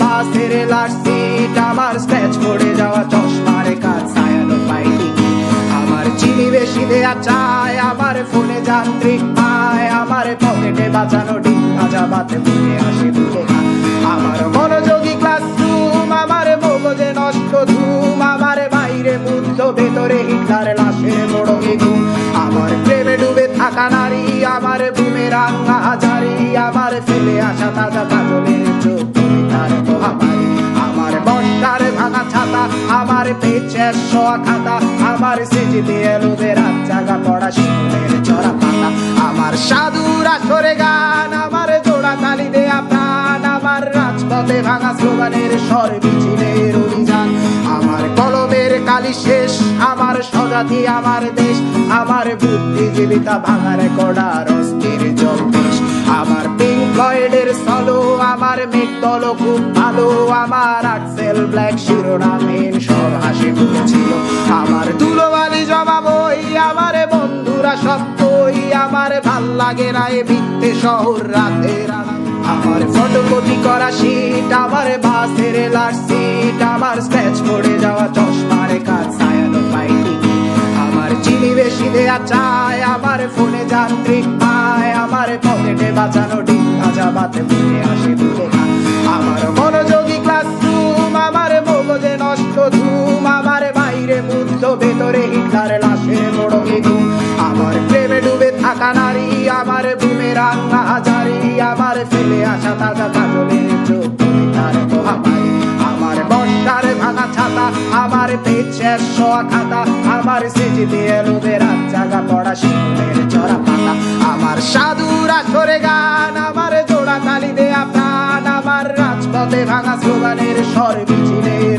বাসের সিট আমার স্ক্র্যাচ পড়ে যাওয়া চশমার কাজ ছায়ানো পাইনি আমার চিনি বেশি দেয়া চায় আমার ফোনে যান্ত্রিক পায় আমার পকেটে বাঁচানো ডিম ভাজা বাতে আসে বুকে আমার মনোযোগী ক্লাসরুম আমার মগজে নষ্ট ধুম, আমার বাইরে বুদ্ধ ভেতরে হিটলার লাশের বড় ঘুম। আমার প্রেমে ডুবে থাকা নারী, আমার বুমে রাঙ্গা হাজারি, আমার ফেলে আসা তাজা পেচের শোয়া খাতা আমার সিজিতে এলোবে রাত জাগা পড়া শিশুদের চড়া পাতা আমার সাধুর আসরে গান, আমার জোড়া তালি দেয়া প্রাণ, আমার রাজপথে ভাঙা স্লোগানের স্বর মিছিলের অভিযান। আমার কলমের কালি শেষ, আমার স্বজাতি, আমার দেশ, আমার বুদ্ধিজীবিতা ভাঙার কডার অস্থির জম্পেশ আমার পিঙ্ক ফ্লয়েডের সলো আমার মেঘ দল খুব ভালো, আমার আক্সেল ব্ল্যাক শিরোনামহীন সব হাসি খুঁজছিল আমার দুলোবালি জবাবই আমার বন্ধুরা সত্যই আমার ভালো লাগে না এ ভিত্তে শহর আড়াল। আমার ফটোকপি করা শীট আমার বাসের লাস্ট সিট আমার স্ক্র্যাচ পড়ে যাওয়া চশমার কাজ ছায়ানো পাইনি আমার চিনি বেশি দেয়া চায় আমার ফোনে যান্ত্রিক পায়, আমার পকেটে বাঁচানো ডিম ধুম আমার বাইরে বুদ্ধ ভেতরে হিটলার লাশের বড় ঘুম। আমার প্রেমে ডুবে থাকা নারী, আমার বুমে রাঙ্গা হাজারি, আমার ফেলে আসা তাজা কাজলের চোখ তার মহামারী। আমার বর্ষার ভাঙা ছাতা, আমার পেচের শোয়া খাতা, আমার সিজিতে এলোবে রাত জাগা পড়া শিশুদের চড়া পাতা। আমার সাধুর আসরে গান, আমার জোড়া তালি দেয়া প্রাণ আমার রাজপথে ভাঙা স্লোগানের স্বর আমার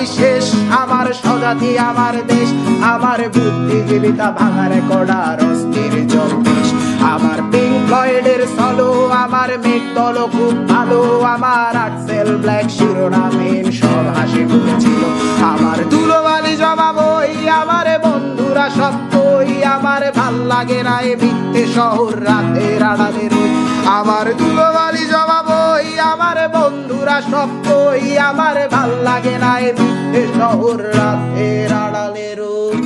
কলমের শেষ। আমার স্বজাতি আমার দেশ, আমার বুদ্ধিজীবিতা ভাঙার কডার অস্থির জম্পেশ আমার পিঙ্ক ফ্লয়েডের সলো আমার মেঘ দল খুব ভালো, আমার আক্সেল ব্ল্যাক শিরোনামহীন সব হাসি খুঁজছিল আমার দুলোবালি জবাবই, আমার বন্ধুরা সত্যই, আমার ভালো লাগে না এ ভিত্তে শহর রাতে আড়ালে রই আমার দুলোবালি জবাবই, আমার বন্ধুরা সত্যই আমার ভাল লাগে না এ ভিত্তে শহর রাতের আড়ালে রই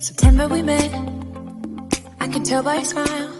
September we met. I could tell by your smile.